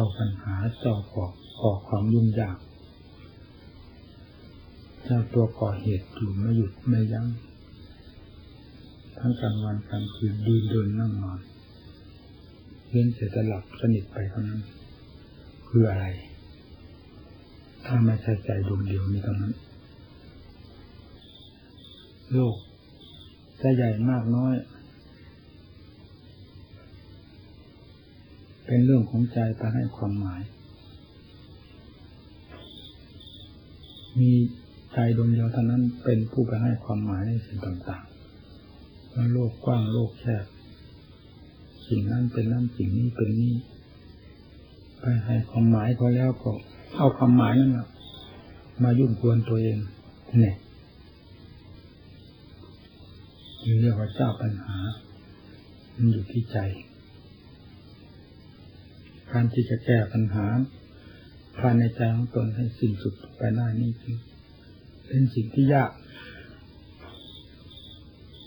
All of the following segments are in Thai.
จ้าปัญหาเจ้าก่อก่อความยุ่งยากเจ้าตัวก่อเหตุอยู่ไม่หยุดไม่ยัง้งทั้งกลางวันกลางคืนดืนเดินนั่งนอนเล่นเสียจะหลับสนิทไปเท่านั้น คืออะไร ถ้าไม่ใช่ใจดวงเดียวนี้เท่านั้น โลกจะใหญ่มากน้อย เป็นเรื่องของใจไปให้ความหมาย มีใจดวงเดียวเท่านั้นเป็นผู้ไปให้ความหมายในสิ่งต่างๆว่าโลกกว้างโลกแคบสิ่งนั้นเป็นนั้นสิ่งนี้เป็นนี้ไปให้ความหมายเขาแล้วก็เอาความหมายนั่นมายุ่งกวนตัวเองเนี่ยเรียกว่าเจ้าปัญหา มันอยู่ที่ใจ การที่จะแก้ปัญหาภายในใจของตนให้สิ้นสุดไปได้นี่คือเป็นสิ่งที่ยาก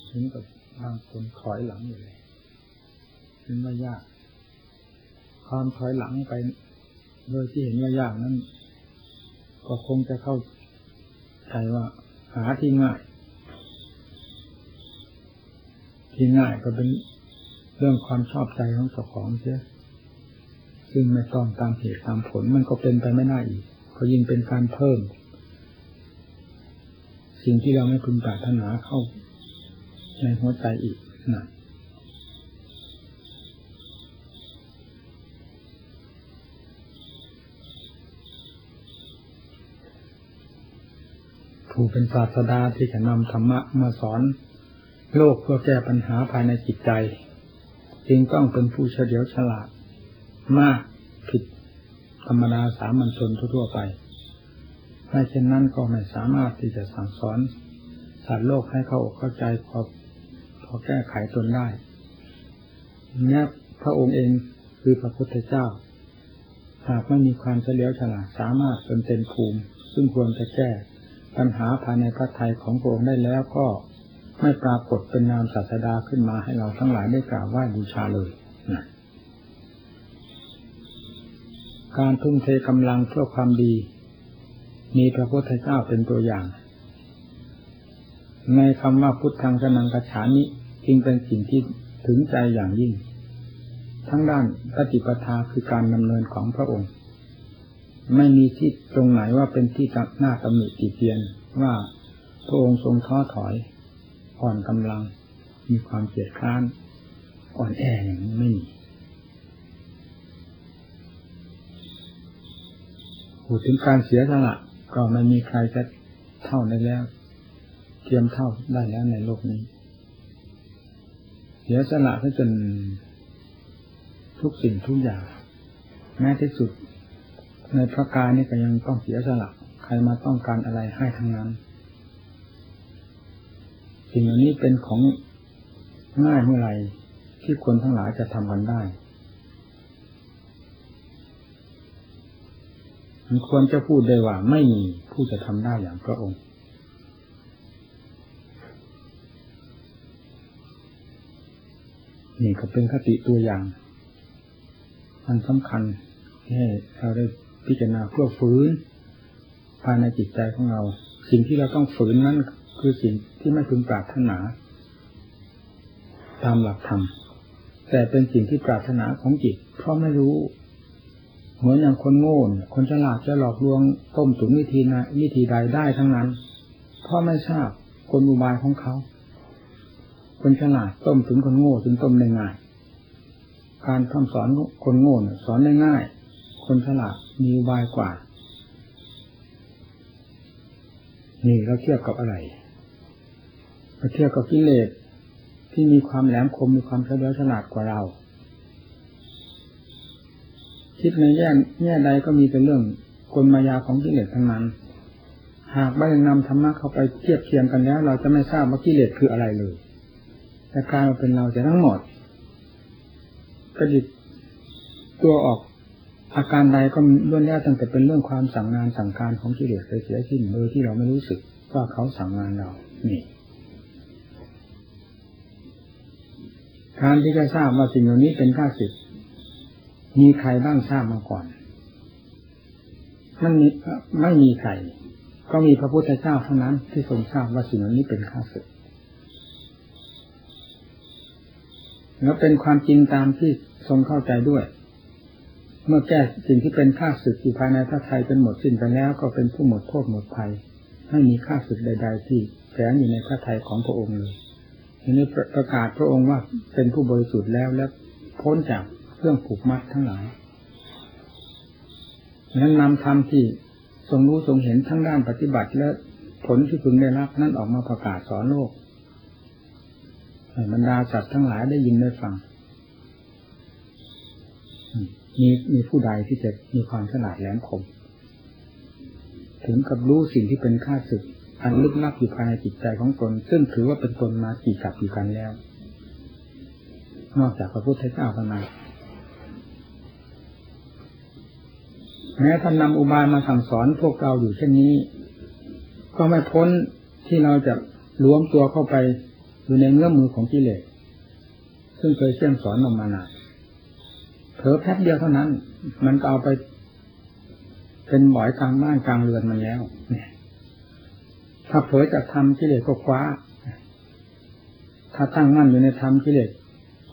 ถึงกับบางคนถอยหลังอยู่เลยถึงว่ายาก ความถอยหลังไป โดยที่เห็นว่ายากนั้น ก็คงจะเข้าใจว่าหาที่ง่าย ที่ง่ายก็เป็นเรื่องความชอบใจของเจ้าของเสีย ซึ่งไม่ต้องตามเหตุตามผลมันก็เป็นไปไม่ได้อีกก็ยิ่งเป็นการเพิ่ม สิ่งที่เราไม่พึงปรารถนาเข้า ในหัวใจอีกนะผู้เป็นศาสดาที่จะนำธรรมะมาสอน โลกเพื่อแก้ปัญหาภายในจิตใจ จึงต้องเป็นผู้เฉลียวฉลาด มากผิดธรรมดาสามัญชนทั่วไป ไม่เช่นนั้นก็ไม่สามารถที่จะสั่งสอนสัตว์โลกให้เข้าเข้าใจพอพอแก้ไขตนได้เนี่ยพระองค์เองคือพระพุทธเจ้า หากไม่มีความเฉลียวฉลาดสามารถเป็นเต็มภูมิ ซึ่งควรจะแก้ปัญหาภายในพระทัยของพระองค์ได้แล้วก็ไม่ปรากฏเป็นนามศาสดาขึ้นมาให้เราทั้งหลายได้กราบไหว้บูชาเลยนะ การทุ่มเทกำลังเพื่อความดี มีพระพุทธเจ้าเป็นตัวอย่าง ในคำว่าพุทธังสนังกฉานิจึงเป็นสิ่งที่ถึงใจอย่างยิ่ง ทั้งด้านปฏิปทาคือการดำเนินของพระองค์ ไม่มีที่ตรงไหนว่าเป็นที่หน้าตำหนิติเตียนว่าพระองค์ทรงท้อถอยอ่อนกำลัง มีความเกียดคร้านอ่อนแออย่างนี้ไม่มี พูดถึงการเสียสละก็ไม่มีใครจะเท่าได้แล้ว เทียมเท่าได้แล้วในโลกนี้ เสียสละให้จนทุกสิ่งทุกอย่าง แม้ที่สุด ในพระกายนี่ก็ยังต้องเสียสละ ใครมาต้องการอะไรให้ทั้งนั้น สิ่งเหล่านี้เป็นของง่ายเมื่อไรที่คนทั้งหลายจะทำกันได้ มันควรจะพูดได้ว่าไม่มีผู้จะทำได้อย่างพระองค์ นี่ก็เป็นคติตัวอย่างมันสำคัญให้เราได้พิจารณาเพื่อฝืนภายในจิตใจของเรา สิ่งที่เราต้องฝืนนั้นคือสิ่งที่ไม่พึงปรารถนา ตามหลักธรรมแต่เป็นสิ่งที่ปรารถนาของจิต เพราะไม่รู้ เหมือนอย่างคนโง่คนฉลาดจะหลอกลวงต้มตุ๋นวิธีนะวิธีใดได้ทั้งนั้น เพราะไม่ทราบกลอุบายของเขา คนฉลาดต้มตุ๋นคนโง่จึงต้มได้ง่าย การทำสอนคนโง่สอนได้ง่าย คนฉลาดมีอุบายกว่า นี่เราเทียบกับอะไรเราเทียบกับกิเลสที่มีความแหลมคมมีความเฉลียวฉลาดกว่าเรา คิดในแง่แง่ใดก็มีแต่เรื่องกลมายาของกิเลสทั้งนั้น หากไม่นำธรรมะเข้าไปเทียบเทียมกันแล้ว เราจะไม่ทราบว่ากิเลสคืออะไรเลยแต่กลายมาเป็นเราจะทั้งหมดกระดิบตัวออกอาการใดก็ล้วนแล้วตั้งแต่เป็นเรื่องความสั่งงานสั่งการของกิเลสเสียสิ้นโดยที่เราไม่รู้สึกว่าเขาสั่งงานเรา นี่ การที่จะทราบว่าสิ่งเหล่านี้เป็นข้าศึก มีใครบ้างทราบมาก่อน มันมีไม่มีใคร ก็มีพระพุทธเจ้าเท่านั้นที่ทรงทราบว่าสิ่งนี้เป็นข้าศึกแล้วเป็นความจริงตามที่ทรงเข้าใจด้วย เมื่อแก้สิ่งที่เป็นข้าศึกอยู่ภายในพระไทยเป็นหมดสิ้นไปแล้ว ก็เป็นผู้หมดโทษหมดภัยไม่มีข้าศึกใด ๆ ที่แฝงอยู่ในพระไทยของพระองค์เลยทีนี้ประกาศพระองค์ว่าเป็นผู้บริสุทธิ์แล้วและพ้นจาก เครื่องผูกมัดทั้งหลายนั้นนำธรรมที่ทรงรู้ทรงเห็นทั้งด้านปฏิบัติและผลที่พึงได้รับนั้นออกมาประกาศสอนโลกให้บรรดาสัตว์ทั้งหลายได้ยินได้ฟังมีมีผู้ใดที่จะมีความฉลาดแหลมคม ถึงกับรู้สิ่งที่เป็นค่าศึก อันลึกลับอยู่ภายในจิตใจของตน ซึ่งถือว่าเป็นตนมากี่กับกี่กันแล้ว นอกจากพระพุทธเจ้าเท่านั้น แม้ท่านนำอุบายมาสั่งสอนพวกเราอยู่เช่นนี้ ก็ไม่พ้นที่เราจะล้วมตัวเข้าไปอยู่ในเงื้อมือของกิเลสซึ่งเคยเชื่อมสอนออกมานานเผลอแป๊บเดียวเท่านั้น มันก็เอาไป เป็นหมอยกลางบ้านกลางเรือนมันแล้วเนี่ยถ้าเผลอจากทำกิเลสก็คว้า ถ้าตั้งมั่นอยู่ในธรรมกิเลส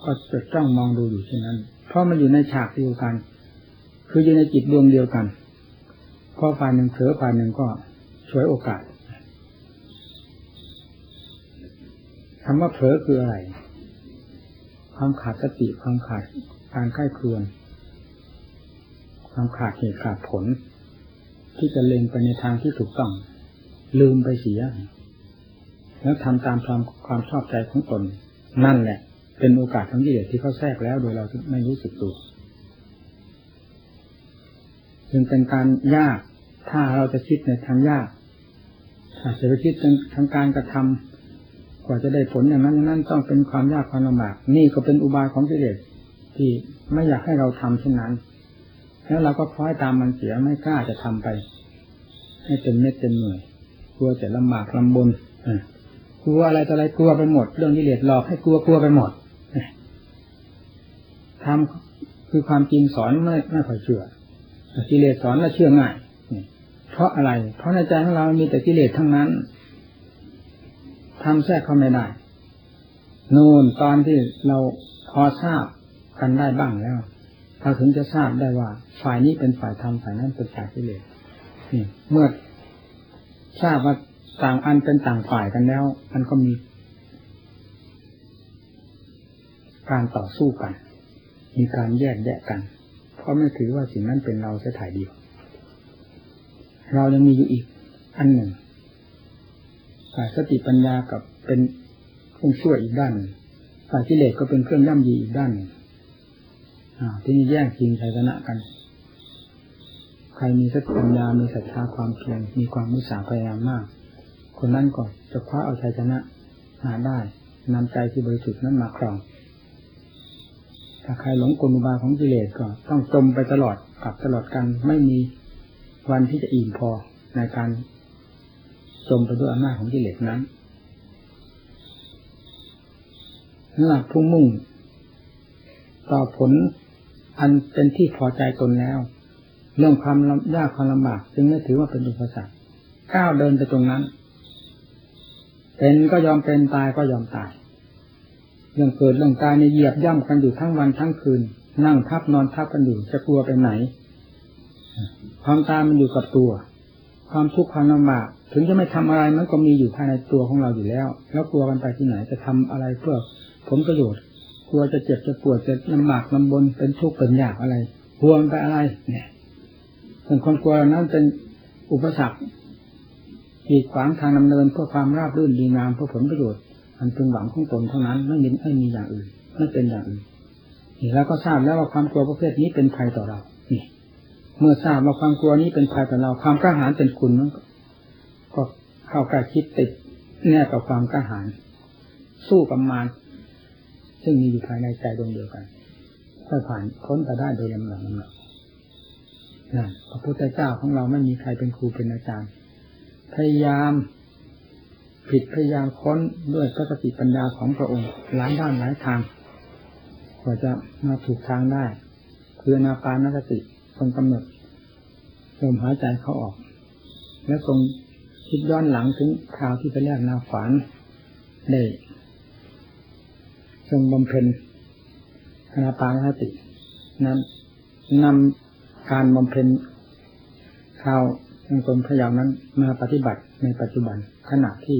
ก็จะจ้องมองดูอยู่เช่นนั้น เพราะมันอยู่ในฉากเดียวกัน คืออยู่ในจิตดวงเดียวกันพอฝ่ายหนึ่งเผลอฝ่ายหนึ่งก็ช่วยโอกาสคำว่าเผลอคืออะไร ความขาดสติความขาดการใกล้ครวนความขาดเหตุขาดผล ที่จะเล็งไปในทางที่ถูกต้อง ลืมไปเสีย แล้วทำตามความความชอบใจของตน นั่นแหละ เป็นโอกาสทั้งที่เด็ดที่เขาแทรกแล้วโดยเราไม่รู้สึกตัว จึงเป็นการยาก ถ้าเราจะคิดในทางยากถ้าจะไปคิดทางการกระทำกว่าจะได้ผลอย่างนั้นอย่างนั้นต้องเป็นความยากความลำบาก นี่ก็เป็นอุบายของกิเลสที่ไม่อยากให้เราทำเช่นนั้น แล้วเราก็คล้อยตามมันเสียไม่กล้าจะทำไป ให้เต็มเม็ดเต็มหน่วยกลัวจะลำบากลำบนกลัวอะไรต่ออะไรกลัวไปหมด เรื่องกิเลสหลอกให้กลัวกลัวไปหมดทำคือความจริงสอนไม่ไม่ค่อยเชื่อ กิเลสสอนแล้วเชื่อง่ายเพราะอะไร เพราะในใจของเรามีแต่กิเลสทั้งนั้นทำแทรกเข้าไม่ได้นู่นตอนที่เราพอทราบกันได้บ้างแล้วเราถึงจะทราบได้ว่า ฝ่ายนี้เป็นฝ่ายธรรมฝ่ายนั้นเป็นฝ่ายกิเลสนี่เมื่อทราบว่าต่างอันเป็นต่างฝ่ายกันแล้วมันก็มี การต่อสู้กัน มีการแยกแยะกัน เพราะไม่ถือว่าสิ่งนั้นเป็นเราจะถ่ายเดียว เรายังมีอยู่อีกอันหนึ่งฝ่ายสติปัญญากับเป็นเครื่องช่วยอีกด้านฝ่ายกิเลสก็เป็นเครื่องย่ำยีอีกด้านที่นี่แย่งชิงชัยชนะกัน ใครมีสติปัญญา มีศรัทธาความเพียร มีความมุสาพยายามมาก คนนั้นก็จะคว้าเอาชัยชนะหาได้นำใจที่บริสุทธิ์นั้นมาครอง ถ้าใครหลงกลอุบายของกิเลสก็ต้องจมไปตลอดกับตลอดกันไม่มีวันที่จะอิ่มพอในการจมไปด้วยอำนาจของกิเลสนั้นหลักพุ่งมุ่ง ต่อผลอันเป็นที่พอใจตนแล้ว เรื่องความยากความลำบากจึงไม่ถือว่าเป็นอุปสรรคก้าวเดินไปตรงนั้น เป็นก็ยอมเป็นตายก็ยอมตาย เรื่องเกิดเรื่องตายในเหยียบย่ำกันอยู่ทั้งวันทั้งคืน นั่งทับนอนทับกันอยู่จะกลัวไปไหน ความตายมันอยู่กับตัว ความทุกข์ความลำบากถึงจะไม่ทำอะไรมันก็มีอยู่ภายในตัวของเราอยู่แล้ว แล้วกลัวกันไปที่ไหนจะทำอะไรเพื่อผลประโยชน์กลัวจะเจ็บจะปวดจะลำบากลำบนเป็นทุกข์เป็นยากอะไรกลัวไปอะไร เนี่ยส่วนคนกลัวนั้นเป็นอุปสรรคขีดขวางทางดำเนินเพื่อความราบรื่นดีงามเพื่อผลประโยชน์ มันเป็นหวังของตนเท่านั้นไม่มีไม่มีอย่างอื่นไม่เป็นอย่างอื่นนี่แล้วก็ทราบแล้วว่าความกลัวประเภทนี้เป็นภัยต่อเรานี่เมื่อทราบว่าความกลัวนี้เป็นภัยต่อเราความกล้าหาญเป็นคุณนั้นก็เข้าใกล้คิดติดแน่กับความกล้าหาญสู้กับมารซึ่งมีอยู่ภายในใจดวงเดียวกันค่อยผ่านพ้นไปได้โดยลำดับลำดับนั่นพระพุทธเจ้าของเราไม่มีใครเป็นครูเป็นอาจารย์ พยายาม ผิดพยายามค้นด้วยพระสติปัญญาของพระองค์หลายด้านหลายทางกว่าจะมาถูกทางได้ คืออนาปานสติทรงกำหนดลมหายใจเข้าออก และทรงคิดย้อนหลังถึงคราวที่ไปแรกนาฝันได้ทรงบำเพ็ญนาปานสตินั้นนำการบำเพ็ญข่าวทางตนพยายามนั้นมาปฏิบัติในปัจจุบันขณะที่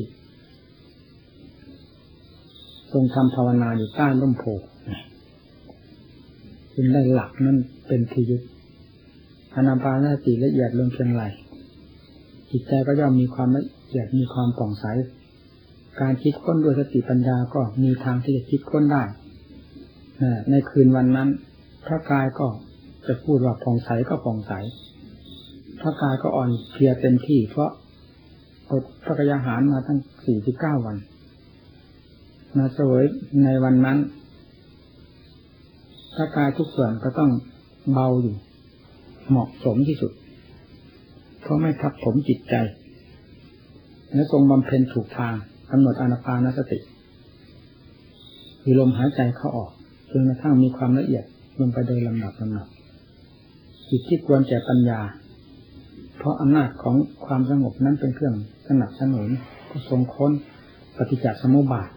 ทรงทำภาวนาอยู่ใต้ร่มโพธิ์จึงได้หลักนั้นเป็นที่ยึดอนาปานสติละเอียดลงเพียงไรจิตใจก็ย่อมมีความละเอียดมีความป่องใส การคิดค้นด้วยสติปัญญาก็มีทางที่จะคิดค้นได้ในคืนวันนั้นพระกายก็จะพูดว่าผ่องใสก็ผ่องใส พระกายก็อ่อนเพลียเต็มที่เพราะอดพระกยาหารมาตั้งสี่สิบเก้าวัน มาเสวยในวันนั้นพระกายทุกส่วนก็ต้องเบาอยู่ เหมาะสมที่สุด เพราะไม่ทับผมจิตใจ และทรงบำเพ็ญถูกทางกำหนดอนาปานสติ คือลมหายใจเข้าออกจนกระทั่งมีความละเอียดลงไปโดยลำดับลำดับจิตที่ควรแก่ปัญญา เพราะอำนาจของความสงบนั้นเป็นเครื่องสนับสนุนก็ทรงค้นปฏิจจสมุปบาท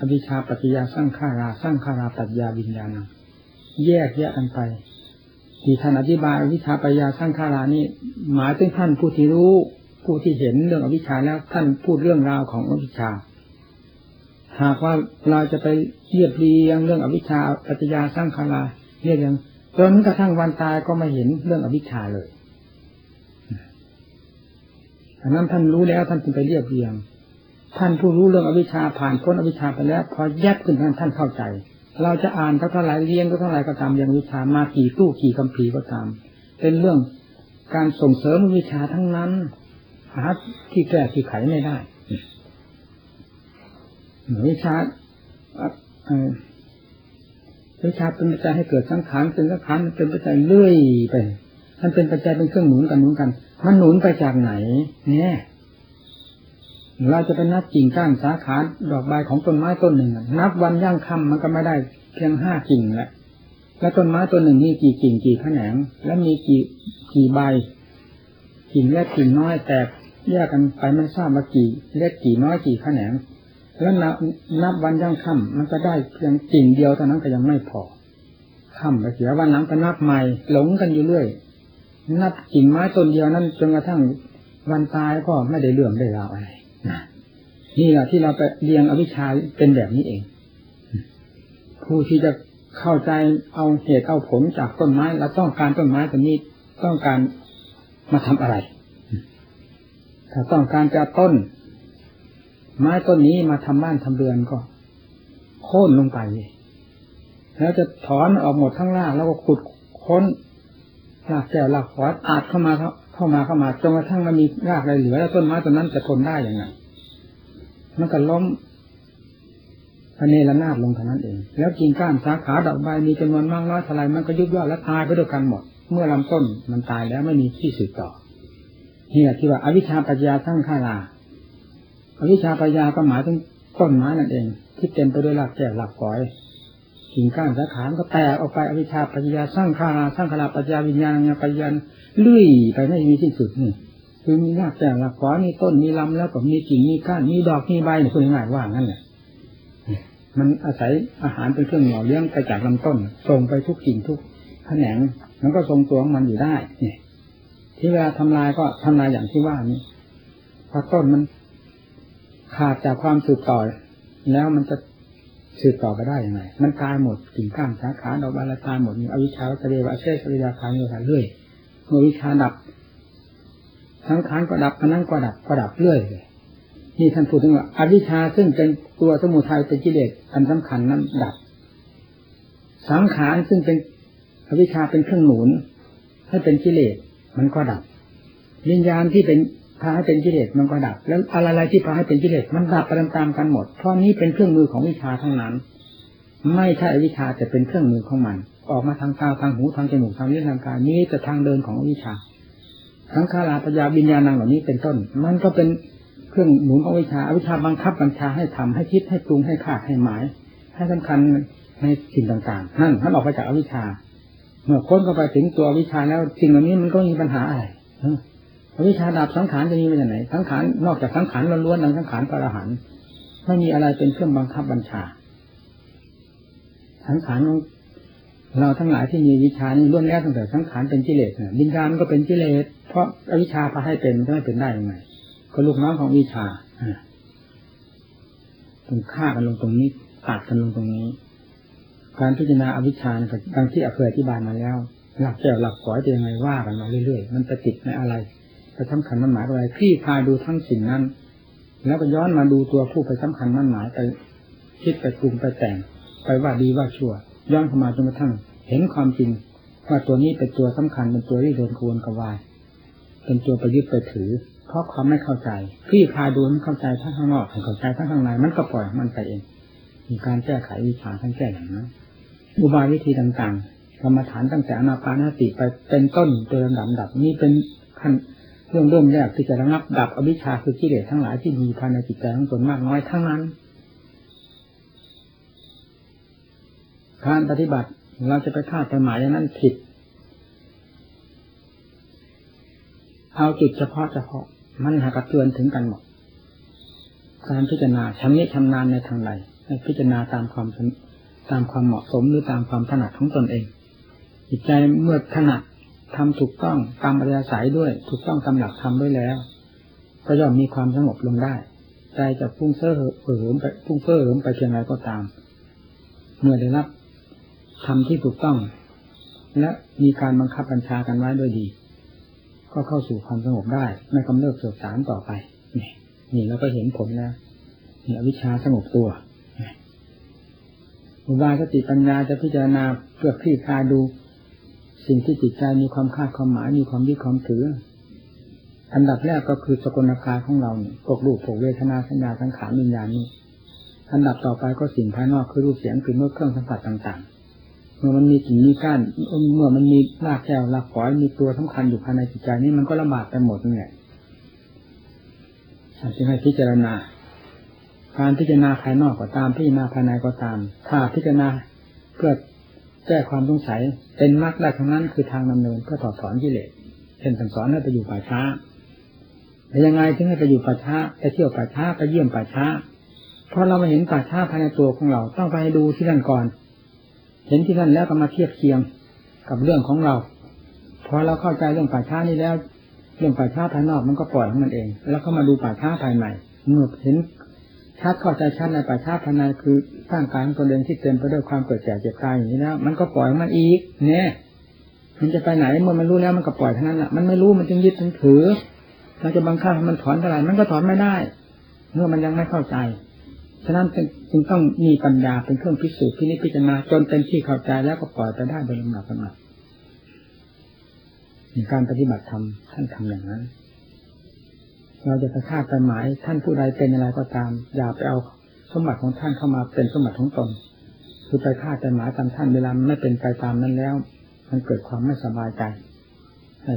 อวิชชาปัจจยาสร้างขาราสร้างขาราปัจจยาวิญญาณแยกแยกกันไปที่ท่านอธิบายอวิชชาปัจจยาสร้างขารานี่หมายถึงท่านผู้ที่รู้ผู้ที่เห็นเรื่องอวิชชาแล้วท่านพูดเรื่องราวของอวิชชา หากว่าเราจะไปเรียบเรียงเรื่องอวิชชาปัจจยาสร้างขาราเรียกยังจนกระทั่งวันตายก็ไม่เห็นเรื่องอวิชชาเลยอันนั้นท่านรู้แล้วท่านจึงไปเรียบเรียง ท่านผู้รู้เรื่องอวิชชาผ่านพ้นอวิชชาไปแล้ว พอแยกขึ้นท่านท่านเข้าใจ เราจะอ่านเท่าไรเรียงก็เท่าไรก็ตามย่างวิชามากี่ตู้กี่คำพีก็ตาม เป็นเรื่องการส่งเสริมวิชาทั้งนั้น หาที่แก้ที่ไขไม่ได้วิชาวิชาเป็นปัจจัยให้เกิดสังขารเป็นสังขารเป็นปัจจัยเลื่อยไปมันเป็นปัจจัยเป็นเครื่องหนุนกันหนุนกัน มันหนุนไปจากไหน เนี่ย เราจะไปนับกิ่งก้านสาขาดอกใบของต้นไม้ต้นหนึ่ง นับวันย่างค่ำมันก็ไม่ได้เพียงห้ากิ่งแหละแล้วต้นไม้ต้นหนึ่งมีกี่กิ่งกี่แขนง แล้วมีกี่กี่ใบ กิ่งเล็กกิ่งน้อยแตกแยกกันไปมันทราบว่ากี่เล็กกี่น้อยกี่แขนง แล้วนับนับวันย่างค่ำมันก็ได้เพียงกิ่งเดียวเท่านั้นก็ยังไม่พอค่ำไปเสียวันนั้นก็นับใหม่หลงกันอยู่เรื่อยนับกิ่งไม้ต้นเดียวนั้นจนกระทั่งวันตายก็ไม่ได้เรื่องได้ราวอะไร นี่แหละที่เราไปเรียงอวิชชาเป็นแบบนี้เอง ผู้ที่จะเข้าใจเอาเหตุเอาผลจากต้นไม้เราต้องการต้นไม้ตัวนี้ต้องการมาทำอะไร ถ้าต้องการจะต้น ไม้ต้นนี้มาทำบ้านทำเรือนก็โค่นลงไปแล้วจะถอนออกหมดทั้งล่างแล้วก็ขุดค้นรากแก้วรากขวาอาดเข้ามาเข้ามาเข้ามาจนกระทั่งมันมีรากอะไรเหลือ แล้วต้นไม้ต้นนั้นจะทนได้อย่างไง มันก็ล้มพเนระนาดลงเท่านั้นเอง แล้วกิ่งก้านสาขาดอกใบมีจำนวนมากน้อยเท่าไรมันก็ยุบย่อและตายไปด้วยกันหมด เมื่อลำต้นมันตายแล้วไม่มีที่สืบต่อนี่ยที่ว่าอวิชชาปัญญาทั้งข้าราอวิชชาปัญญาก็หมายถึงต้นไม้นั่นเอง ที่เต็มไปด้วยรากแก้วรากฝอยกิ่งก้านสาขาก็แตกออกไปอวิชชาปัญญาสร้างข้าราสร้างขาราปัญญาวิญญาณปัญญาเลื่อยไปไม่มีที่สุดนี่ คือมีรากแก้วรากฝอมีต้นมีลำแล้วก็มีกิ่งมีก้านมีดอกมีใบนี่พูดง่ายว่างั้นแหละมันอาศัยอาหารเป็นเครื่องหล่อเลี้ยงไปจากลำต้นส่งไปทุกกิ่งทุกแขนงมันก็ทรงตัวของมันอยู่ได้เนี่ยที่เวลาทำลายก็ทำลายอย่างที่ว่านี้พอต้นมันขาดจากความสืบต่อ แล้วมันจะสืบต่อไปได้ยังไง มันตายหมดกิ่งก้านสาขาดอกบานตายหมดอวิชชาวัเรวะเชสริยาคานิยธาเรื่อยเมื่อวิชาดับ ทั้งขานก็ดับอันนั้นก็ดับก็ดับเรื่อยเลยนี่ท่านพูดถึงว่าอวิชชาซึ่งเป็นตัวสมุทัยเป็นกิเลสอันสำคัญนั้นดับ สังขารซึ่งเป็นอวิชชาเป็นเครื่องหนุนให้เป็นกิเลสมันก็ดับวิญญาณที่เป็นพาให้เป็นกิเลสมันก็ดับ แล้วอะไรๆที่พาให้เป็นกิเลสมันดับไปตามๆกันหมด เพราะนี้เป็นเครื่องมือของวิชาทั้งนั้น ไม่ใช่วิชาแต่เป็นเครื่องมือของมัน ออกมาทางตาทางหูทางจมูกทางลิ้นทางกายนี้แต่ทางเดินของวิชา ทั้งคาราปยาวิญญาณังเหล่านี้เป็นต้น มันก็เป็นเครื่องหนุนของวิชาอวิชาบังคับบัญชาให้ทำให้คิดให้ปรุงให้คาดให้หมาย ให้สำคัญในสิ่งต่างๆนั่นมันออกมาจากอวิชาเมื่อค้นเข้าไปถึงตัววิชาแล้วสิ่งเหล่านี้มันก็มีปัญหาอะไรอวิชาดับสังขารจะมีมาจากไหนสังขารนอกจากสังขารล้วนๆนั้นสังขารพระอรหันต์ไม่มีอะไรเป็นเครื่องบังคับบัญชาสังขาร เราทั้งหลายที่มีวิชานี้ล้วนแล้วตั้งแต่สังขารเป็นกิเลสเนี่ยวิญญาณก็เป็นกิเลสเพราะอวิชชาพาให้เป็นจะไม่เป็นได้ยังไงก็ลูกน้องของวิชาตรงฆ่ากันลงตรงนี้ตัดกันลงตรงนี้ การพิจารณาอวิชชาดังที่เคยอธิบายมาแล้ว หลักแก้วหลักขอยเป็นยังไงว่ากันมาเรื่อยๆมันไปติดในอะไรไปสำคัญมันหมายอะไรคลี่คลาดูทั้งสิ่งนั้น แล้วก็ย้อนมาดูตัวผู้ไปสำคัญมันหมายไปคิดไปปรุงไปแต่ง ไปว่าดีว่าชั่ว ย้อนเข้ามาจนกระทั่งเห็นความจริงว่าตัวนี้เป็นตัวสำคัญเป็นตัวที่เดินกวนกวาย เป็นตัวประยุทธ์ไปถือ เพราะความไม่เข้าใจคลี่คลายดูมันเข้าใจทั้งข้างนอกเข้าใจทั้งข้างในมันก็ปล่อยมันไปเอง มีการแก้ไขวิชาทั้งแก้อย่างนั้นอุบายวิธีต่างๆกรรมฐานตั้งแต่อนาปานสติไปเป็นต้นโดยลำดับดับนี่เป็นขั้นเรื่องเริ่มแรกที่จะระงับดับอวิชชาคือกิเลสทั้งหลายที่มีภายในจิตใจของตนมากน้อยทั้งนั้น การปฏิบัติเราจะไปคาดไปหมายอย่างนั้นผิด เอาจุดเฉพาะเฉพาะ มันหากระเตือนถึงกันหมด การพิจารณาชำนิชำนาญในทางใดพิจารณาตามความตามความเหมาะสมหรือตามความถนัดของตนเอง จิตใจเมื่อถนัดทำถูกต้องตามอริยสัยด้วย ถูกต้องตามหลักธรรมด้วยแล้ว ก็ย่อมมีความสงบลงได้ ใจจะพุ่งเซ่อเหิมไปพุ่งเซ่อเหิมไปเพียงไรก็ตาม เมื่อได้รับ ทำที่ถูกต้อง และมีการบังคับบัญชากันไว้ด้วยดี ก็เข้าสู่ความสงบได้ ไม่กำเริบเสื่อมสารต่อไป นี่นี่เราก็เห็นผลแล้วนี่อวิชชาสงบตัวอุบายสติปัญญาจะพิจารณาเพื่อคลี่คลายดู สิ่งที่จิตใจมีความคาดความหมายมีความยึดความถือ อันดับแรกก็คือสกลกายของเราเนี่ยพวกรูปพวกเวทนาสัญญาสังขารวิญญาณนี้อันดับต่อไปก็สิ่งภายนอกคือรูปเสียงกลิ่นรสเครื่องสัมผัสต่างๆ เมื่อมันมีกิ่งมีก้านเมื่อมันมีรากแก้วรากฝอยมีตัวสำคัญอยู่ภายในจิตใจนี่มันก็ลำบากไปหมดนี่ยจึงให้พิจารณา การพิจารณาภายนอกก็ตามพิจารณาภายในก็ตาม ถ้าพิจารณาเพื่อแก้ความสงสัยเป็นมรรคได้ทั้งนั้นคือทางดำเนินเพื่อถอดถอนกิเลสเช่นสอนให้ไปอยู่ป่าช้าแต่ยังไงถึงให้ไปอยู่ป่าช้าไปเที่ยวป่าช้าไปเยี่ยมป่าช้าเพราะเรามาเห็นป่าช้าภายในตัวของเราต้องไปดูที่นั่นก่อน เห็นที่นั่นแล้วก็มาเทียบเคียงกับเรื่องของเราพอเราเข้าใจเรื่องป่าช้านี้แล้ว เรื่องป่าช้าภายนอกมันก็ปล่อยของมันเอง แล้วก็มาดูป่าช้าภายในเมื่อเห็นชัดเข้าใจชัดในป่าช้าภายในคือสร้างการตัวเองที่เต็มไปด้วยความเกิดแก่เจ็บตายอย่างนี้แล้วมันก็ปล่อยมันอีก เนี่ย มันจะไปไหนเมื่อมันรู้แล้วมันก็ปล่อยเท่านั้นแหละมันไม่รู้มันจึงยึดจึงถือเราจะบังคับมันถอนเท่าไหร่มันก็ถอนไม่ได้ เมื่อมันยังไม่เข้าใจ ฉะนั้นจึงต้องมีปัญญาเป็นเครื่องพิสูจน์ที่นิพพิจารณาจนเป็นที่เข้าใจแล้วก็ปล่อยไปได้โดยลำดับลำดับการปฏิบัติธรรมท่านทำอย่างนั้น เราจะไปคาดไปหมายท่านผู้ใดเป็นอะไรก็ตาม อย่าไปเอาสมบัติของท่านเข้ามาเป็นสมบัติของตนคือไปคาดไปหมายตามท่านเวลาไม่เป็นไปตามนั้นแล้ว มันเกิดความไม่สบายใจ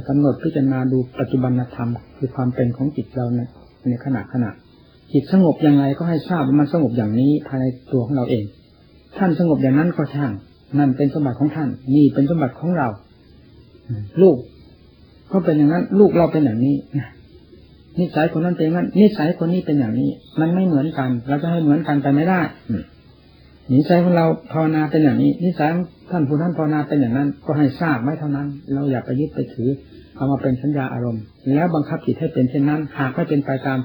กำหนดพิจารณาดูปัจจุบันธรรม คือความเป็นของจิตเราในในขณะขณะ จิตสงบยังไงก็ให้ทราบว่ามันสงบอย่างนี้ภายในตัวของเราเอง ท่านสงบอย่างนั้นก็ช่าง นั่นเป็นสมบัติของท่าน นี่เป็นสมบัติของเรา ลูกก็เป็นอย่างนั้น ลูกเราเป็นอย่างนี้นิสัยคนนั้นเป็นอย่างนั้นนิสัยคนนี้เป็นอย่างนี้ มันไม่เหมือนกัน เราจะให้เหมือนกันไปไม่ได้นิสัยของเราภาวนาเป็นอย่างนี้ นิสัยท่านผู้นั้นภาวนาเป็นอย่างนั้น ก็ให้ทราบไว้เท่านั้น เราอย่าไปยึดไปถือเอามาเป็นสัญญาอารมณ์ แล้วบังคับจิตให้เป็นเช่นนั้น หากไม่เป็นไปตาม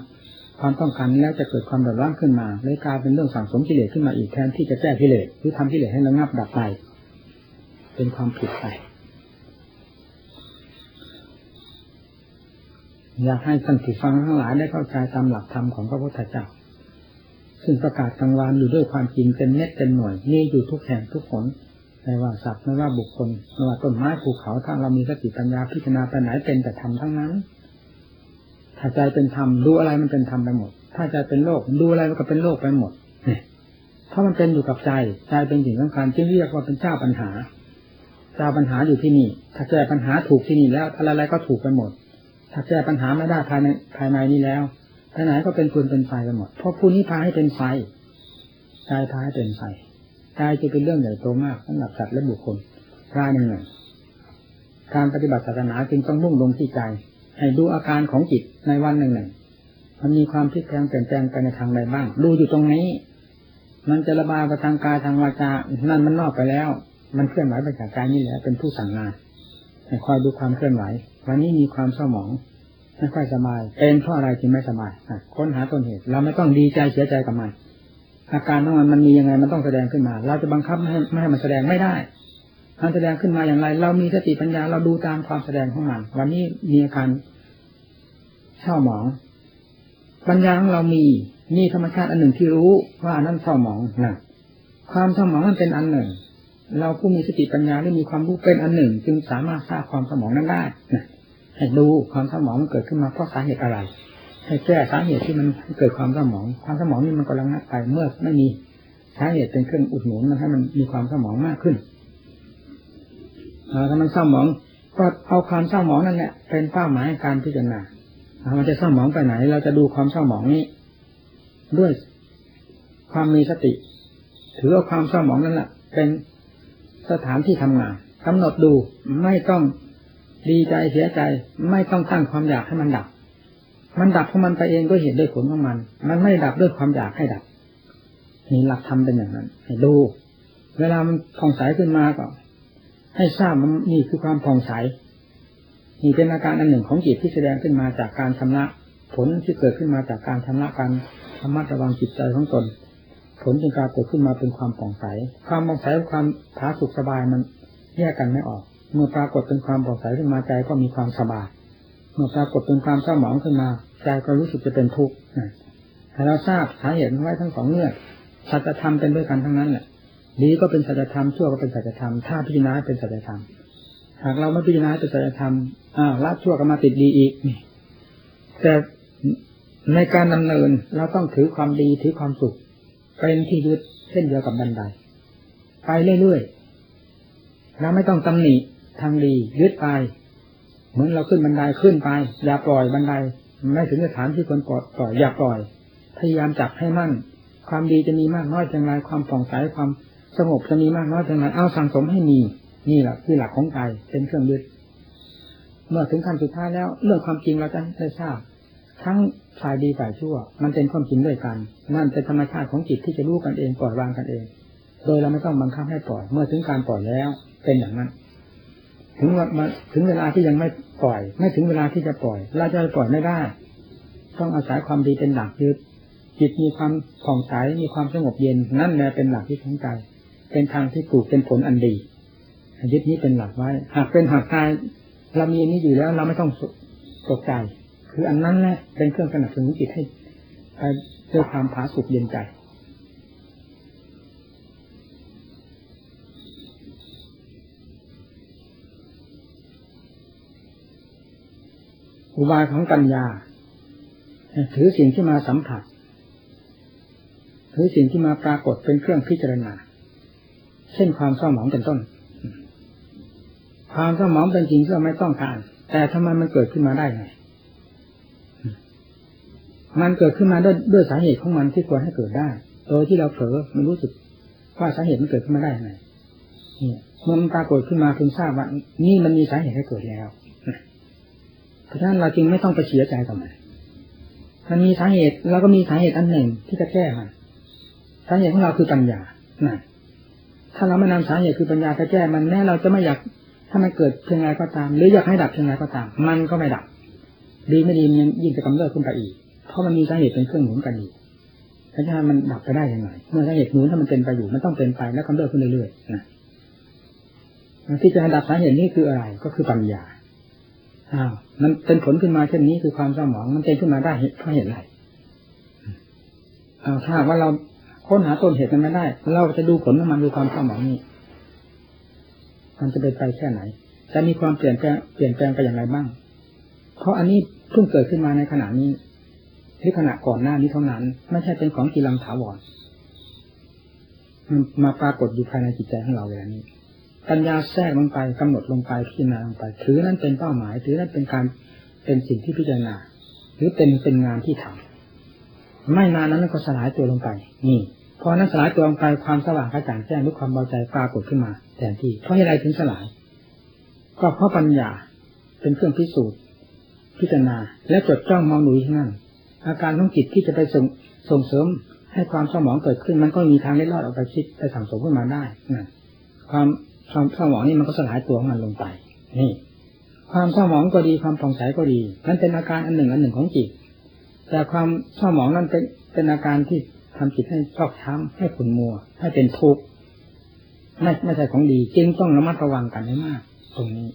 ความต้องการแล้วจะเกิดความเดือดร้อนขึ้นมาเลยกลายเป็นเรื่องสั่งสมกิเลสขึ้นมาอีกแทนที่จะแก้กิเลสหรือทำกิเลสให้ระงับดับไป เป็นความผิดไปอยากให้ท่านผู้ฟังทั้งหลายได้เข้าใจตามหลักธรรมของพระพุทธเจ้าซึ่งประกาศกลางวานอยู่ด้วยความจริงเป็นเม็ดเป็นหน่วยนี่อยู่ทุกแห่งทุกผลไม่ว่าสัตว์ไม่ว่าบุคคลไม่ว่าต้นไม้ภูเขาถ้าเรามีสติปัญญาพิจารณาไปไหนเป็นแต่ธรรมทั้งนั้น ถ้าใจเป็นธรรมดูอะไรมันเป็นธรรมไปหมด ถ้าใจเป็นโลกดูอะไรมันก็เป็นโลกไปหมดเพราะมันเป็นอยู่กับใจใจเป็นสิ่งสำคัญที่เรียกว่าเป็นเจ้าปัญหา เจ้าปัญหาอยู่ที่นี่ ถ้าแก้ปัญหาถูกที่นี่แล้วอะไรๆก็ถูกไปหมด ถ้าแก้ปัญหาไม่ได้ภายในภายในนี้แล้วภายไหนก็เป็นปืนเป็นไฟไปหมด เพราะผู้นี้พาให้เป็นไฟใจพาให้เป็นไฟใจจะเป็นเรื่องใหญ่โตมากสำหรับสัตว์และบุคคลรายหนึ่งการปฏิบัติศาสนาจึงต้องมุ่งลงที่ใจ ให้ดูอาการของจิตในวันหนึ่งหนึ่งมันมีความพลิกแปลงเปลี่ยนแปลงไปในทางใดบ้าง ดูอยู่ตรงนี้ มันจะระบายไปทางกายทางวาจา นั่นมันนอกไปแล้ว มันเคลื่อนไหวไปจากกายนี่แหละเป็นผู้สั่งงานให้คอยดูความเคลื่อนไหว วันนี้มีความเศร้าหมองไม่ค่อยสบายเป็นเพราะอะไรจึงไม่สบายค้นหาต้นเหตุ เราไม่ต้องดีใจเสียใจกับมันอาการของมันมันมียังไงมันต้องแสดงขึ้นมา เราจะบังคับไม่ให้ไม่ให้มันแสดงไม่ได้ มันแสดงขึ้นมาอย่างไร เรามีสติปัญญาเราดูตามความแสดงของมัน วันนี้มีอาการเศร้าหมอง ปัญญาของเรามีมีธรรมชาติอันหนึ่งที่รู้ว่าอันนั้นเศร้าหมองนะความเศร้าหมองมันเป็นอันหนึ่ง เราผู้มีสติปัญญาหรือมีความรู้เป็นอันหนึ่ง จึงสามารถทราบความเศร้าหมองนั้นได้นะให้ดูความเศร้าหมองมันเกิดขึ้นมาเพราะสาเหตุอะไร ให้แก้สาเหตุที่มันเกิดความเศร้าหมอง ความเศร้าหมองนี่มันก็ระงับไปเมื่อไม่มีสาเหตุเป็นเครื่องอุดหนุนมันให้มันมีความเศร้าหมองมากขึ้น ถ้ามันเศร้าหมอง ก็เอาความเศร้าหมองนั่นแหละเป็นเป้าหมายการพิจารณามันจะเศร้าหมองไปไหน เราจะดูความเศร้าหมองนี้ ด้วยความมีสติ ถือว่าความเศร้าหมองนั่นแหละเป็นสถานที่ทำงานกำหนดดูไม่ต้องดีใจเสียใจ ไม่ต้องตั้งความอยากให้มันดับ มันดับของมันไปเองด้วยเหตุด้วยผลของมัน มันไม่ดับด้วยความอยากให้ดับนี่หลักธรรมเป็นอย่างนั้น ให้ดู เวลามันผ่องใสขึ้นมาก็ ให้ทราบมันนี่คือความผ่องใสนี่เป็นอาการอันหนึ่งของจิตที่แสดงขึ้นมาจากการชำระผลที่เกิดขึ้นมาจากการชำระการระมัดระวังจิตใจของตน ผลจึงการเกิดขึ้นมาเป็นความผ่องใส ความผ่องใสกับความผาสุกสบายมันแยกกันไม่ออก เมื่อปรากฏเป็นความผ่องใสขึ้นมาใจก็มีความสบาย เมื่อปรากฏเป็นความเศร้าหมองขึ้นมาใจก็รู้สึกจะเป็นทุกข์ให้เราทราบสาเหตุไว้ทั้งสองเงื่อนสัจธรรมเป็นด้วยกันทั้งนั้นแหละ ดีก็เป็นสัจธรรมชั่วก็เป็นสัจธรรมถ้าพิจารณาเป็นสัจธรรมหากเราไม่พิจารณาเป็นสัจธรรมอ้าวละชั่วก็มาติดดีอีกนี่แต่ในการดำเนินเราต้องถือความดีถือความสุขเป็นที่ยึดเช่นเดียวกับบันไดไปเรื่อยๆเราไม่ต้องตำหนิทางดียึดไป เหมือนเราขึ้นบันไดขึ้นไป อย่าปล่อยบันไดไม่ถึงสถานที่ควรปล่อยอย่าปล่อย พยายามจับให้มั่น ความดีจะมีมากน้อยเพียงไรความผ่องใสความ สงบจะมีมากน้อยเพียงไรเอาสั่งสมให้มีนี่แหละคือหลักของใจเป็นเครื่องยึดเมื่อถึงขั้นสุดท้ายแล้วเรื่องความจริงเราจะได้ทราบ ทั้งฝ่ายดีฝ่ายชั่ว มันเป็นความจริงด้วยกัน นั่นเป็นธรรมชาติของจิตที่จะรู้กันเองปล่อยวางกันเอง โดยเราไม่ต้องบังคับให้ปล่อย เมื่อถึงการปล่อยแล้วเป็นอย่างนั้น ถึงว่าถึงเวลาที่ยังไม่ปล่อย ไม่ถึงเวลาที่จะปล่อยเราจะปล่อยไม่ได้ ต้องอาศัยความดีเป็นหลักยึดจิตมีความผ่องใสมีความสงบเย็นนั่นแหละเป็นหลักที่ของใจ เป็นทางที่ปลูกเป็นผลอันดียึดนี้เป็นหลักไว้ หากเป็นหากตายเรามีนี้อยู่แล้วเราไม่ต้องตกใจ คืออันนั้นแหละเป็นเครื่องสนับสนุนจิตให้ไปด้วยความผาสุกเย็นใจอุบายของปัญญา ถือสิ่งที่มาสัมผัส ถือสิ่งที่มาปรากฏเป็นเครื่องพิจารณา เช่นความเศร้าหมองเป็นต้น ความเศร้าหมองเป็นจริงที่เราไม่ต้องการ แต่ทำไมมันเกิดขึ้นมาได้ไงมันเกิดขึ้นมาด้วยด้วยสาเหตุของมันที่ควรให้เกิดได้ โดยที่เราเผลอมันรู้สึกว่าสาเหตุมันเกิดขึ้นมาได้ไงเมื่อมันปรากฏขึ้นมาเพิ่งทราบว่านี่มันมีสาเหตุให้เกิดแล้วเพราะฉะนั้นเราจึงไม่ต้องไปเสียใจกับมันมันมีสาเหตุเราก็มีสาเหตุอันหนึ่งที่จะแก้มันสาเหตุของเราคือปัญญานะ ถ้าเราไม่นำสาเหตุคือปัญญาไปแก้มันแม้เราจะไม่อยากถ้ามันเกิดเพียงไรก็ตาม หรืออยากให้ดับเพียงไรก็ตาม มันก็ไม่ดับ ดีไม่ดีมันยิ่งจะกำเริบขึ้นไปอีก เพราะมันมีสาเหตุเป็นเครื่องหนุนกันอีกเพราะฉะนั้นมันดับไปได้ยังไงเมื่อสาเหตุหนุนถ้ามันเป็นไปอยู่มันต้องเป็นไปแล้วกำเริบขึ้นเรื่อยๆนะที่จะดับสาเหตุนี้คืออะไรก็คือปัญญาอ้าวมันเป็นผลขึ้นมาเช่นนี้คือความเศร้าหมองมันเป็นขึ้นมาได้เพราะเหตุอะไรอ้าวถ้าว่าเรา ค้นหาต้นเหตุมันไม่ได้ เราจะดูผลของมันดูความเศร้าหมองนี้ มันจะเป็นไปแค่ไหน จะมีความเปลี่ยนแปลงเปลี่ยนแปลงไปอย่างไรบ้าง เพราะอันนี้เพิ่งเกิดขึ้นมาในขณะนี้หรือขณะก่อนหน้านี้เท่านั้น ไม่ใช่เป็นของกีรังถาวรมันมาปรากฏอยู่ภายในจิตใจของเราเวลานี้ปัญญาแทรกลงไปกำหนดลงไปพิจารณาลงไป ถือนั้นเป็นเป้าหมาย ถือนั้นเป็นการเป็นสิ่งที่พิจารณา หรือเป็นเป็นงานที่ทำไม่นานนั้นก็สลายตัวลงไป นี่ พอนั้นสลายตัวลงไปความสว่างกระจ่างแจ้งหรือความเบาใจปรากฏขึ้นมาแทนที่เพราะอะไรถึงสลายเพก็เพราะปัญญาเป็นเครื่องพิสูจน์พิจารณา และจดจ้องมองดูที่นั่นอาการของจิตที่จะไปส่งส่งเสริมให้ความสมองเกิดขึ้น มันก็มีทางเล็ดลอดออกไปคิดไปสั่งสมขึ้นมาได้นะความความสมองนี่มันก็สลายตัวของมันลงไป นี่ ความสมองก็ดีความผ่องใสก็ดีมันเป็นอาการอันหนึ่งอันหนึ่งของจิต แต่ความสมองนั้นเป็นเป็นอาการที่ ทำจิตให้ชอกช้ำให้ขุ่นมัว ให้เป็นทุกข์ไม่ไม่ใช่ของดีจึงต้องระมัดระวังกันให้มาก ตรงนี้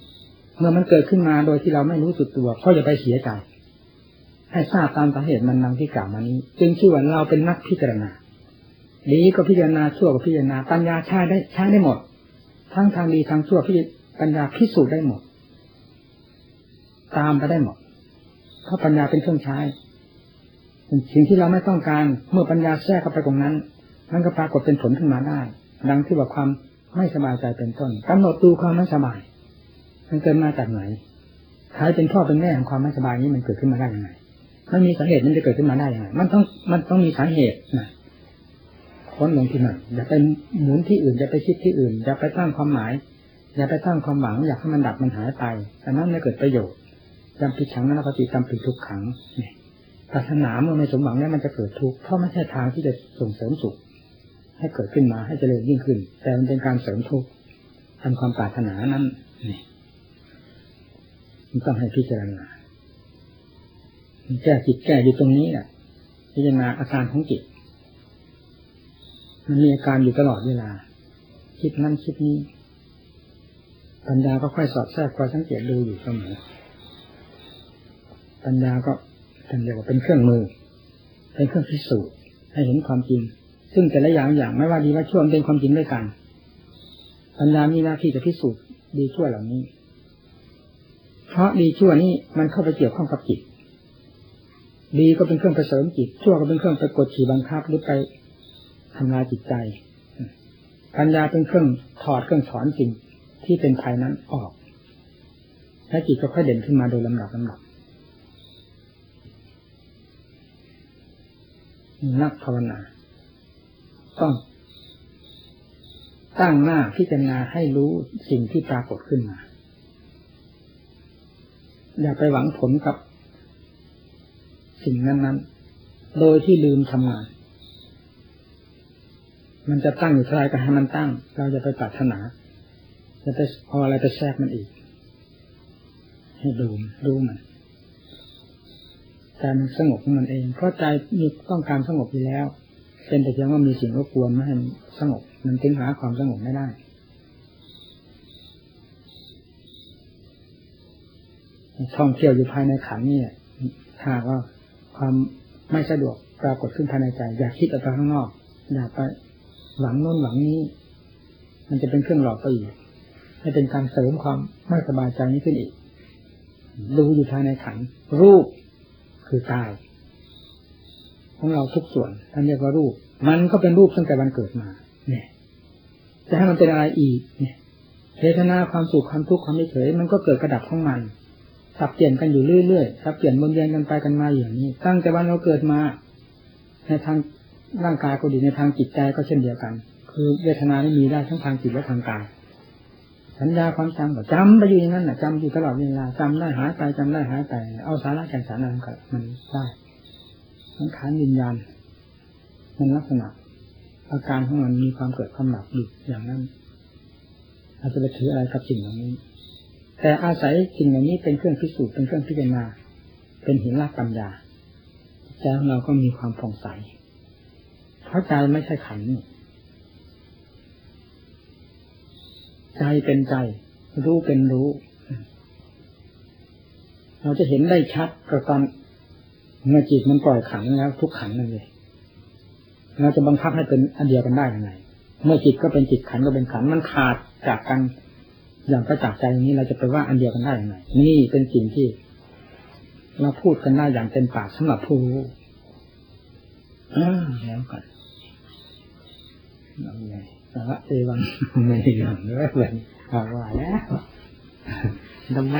เมื่อมันเกิดขึ้นมาโดยที่เราไม่รู้สึกตัวก็อย่าไปเสียใจให้ทราบตามสาเหตุมันดังที่กล่าวมานี้ จึงชื่อว่าเราเป็นนักพิจารณาดีก็พิจารณาชั่วก็พิจารณาปัญญาใช้ได้ใช้ได้หมด ทั้งทางดีทางชั่วพิปัญญาพิสูจน์ได้หมด ตามไปได้หมดเพราะปัญญาเป็นเครื่องใช้ สิ่งที่เราไม่ต้องการเมื่อปัญญาแทรกเข้าไปตรงนั้นมันก็ปรากฏเป็นผลขึ้นมาได้ ดังที่ว่าความไม่สบายใจเป็นต้นกำหนดดูความไม่สบาย มันเกิดมาจากไหนใครเป็นพ่อเป็นแม่ของความไม่สบายนี้มันเกิดขึ้นมาได้ยังไงมันมีสาเหตุมันจะเกิดขึ้นมาได้ยังไงมันต้องมันต้องมีสาเหตุนะค้นลงที่นั่นอย่าไปหมุนที่อื่นอย่าไปคิดที่อื่นอย่าไปตั้งความหมาย อย่าไปตั้งความหวังอยากให้มันดับมันหายไปแต่นั้นไม่เกิดประโยชน์จำผิดขังนั้นปฏิจำผิดทุกขังเนี่ย ปรารถนาเมื่อไม่สมหวังแล้วมันจะเกิดทุกข์เพราะไม่ใช่ทางที่จะส่งเสริมสุข ให้เกิดขึ้นมาให้เจริญยิ่งขึ้น แต่มันเป็นการเสริมทุกข์ทำความปรารถนานั้นนี่มันต้องให้พิจารณาแก้จิตแก้อยู่ตรงนี้แหละพิจารณาอาการของจิต มันมีอาการอยู่ตลอดเวลา คิดนั่นคิดนี้ ปัญญาก็ค่อยสอดแทรกคอยสังเกตดูอยู่เสมอปัญญาก็ ท่านเรียกว่าเป็นเครื่องมือ เป็นเครื่องพิสูจน์ให้เห็นความจริง ซึ่งแต่ละอย่างอย่างไม่ว่าดีว่าชั่วเป็นความจริงด้วยกันปัญญามีหน้าที่จะพิสูจน์ดีชั่วเหล่านี้ เพราะดีชั่วนี้มันเข้าไปเกี่ยวข้องกับจิต ดีก็เป็นเครื่องไปเสริมจิต ชั่วก็เป็นเครื่องไปกดขี่บังคับหรือไปทำลายจิตใจ ปัญญาเป็นเครื่องถอดเครื่องถอนสิ่งที่เป็นภายนั้นออก และจิตก็ค่อยเด่นขึ้นมาโดยลำดับลำดับ นักภาวนา ต้องตั้งหน้าพิจารณาให้รู้สิ่งที่ปรากฏขึ้นมา อย่าไปหวังผลกับสิ่งนั้น ๆ โดยที่ลืมทำงาน มันจะตั้งอยู่ท่าไรก็ให้มันตั้ง เราจะไปปรารถนา จะไปเอาอะไรไปแทรกมันอีก ให้ดูดูมัน ใจมันสงบของมันเอง เพราะใจมีต้องการสงบอยู่แล้ว เป็นแต่เพียงว่ามีสิ่งรบกวนไม่ให้สงบ มันถึงหาความสงบไม่ได้ท่องเที่ยวอยู่ภายในขันนี่ถ้าว่าความไม่สะดวกปรากฏขึ้นภายในใจ อยากคิดออกไปข้างนอก อยากไปหวังโน้นหวังนี้ มันจะเป็นเครื่องหลอกไปอีกให้เป็นการเสริมความไม่สบายใจนี้ขึ้นอีกดูอยู่ภายในขันรูป คือกาย ของเราทุกส่วนท่านเรียกว่ารูป มันก็เป็นรูปตั้งแต่วันเกิดมา เนี่ย จะให้มันเป็นอะไรอีก เนี่ยเวทนาความสุขความทุกข์ความไม่เฉยมันก็เกิดกระดับของมันสับเปลี่ยนกันอยู่เรื่อยๆสับเปลี่ยนวนเวียนกันไปกันมาอย่างนี้ ตั้งแต่วันเราเกิดมา ในทางร่างกายก็ดีในทางจิตใจก็เช่นเดียวกัน คือเวทนานี่มีได้ทั้งทางจิตและทางกาย สัญญาความจำก็จำไปอยู่อย่างนั้นแหละจำอยู่ตลอดเวลาจำได้หายไปจำได้หายไป เอาสาระแก่นสารอะไรก็มันได้สังขารวิญญาณมันลักษณะ อาการของมันมีความเกิดความหลับอยู่อย่างนั้น อาจจะไปถืออะไรกับสิ่งเหล่านี้ แต่อาศัยสิ่งเหล่านี้เป็นเครื่องพิสูจน์เป็นเครื่องพิจารณา เป็นหินลากปัญญาใจของเราก็มีความผ่องใสเพราะใจไม่ใช่ขันนี่ ใจเป็นใจ รู้เป็นรู้ เราจะเห็นได้ชัดก็ตอนเมื่อจิตมันปล่อยขันแล้ว ทุกขันนั่นเลยเราจะบังคับให้เป็นอันเดียวกันได้ยังไง เมื่อจิตก็เป็นจิตขันก็เป็นขันมันขาดจากกันอย่างประจักษ์ใจอย่างนี้เราจะไปว่าอันเดียวกันได้ยังไงนี่เป็นสิ่งที่ เราพูดกันได้อย่างเต็มปากสำหรับผู้รู้แล้วกันเราไง สาระเอวังไม่ได้อย่างเลยเหมือนว่าแล้วทำไม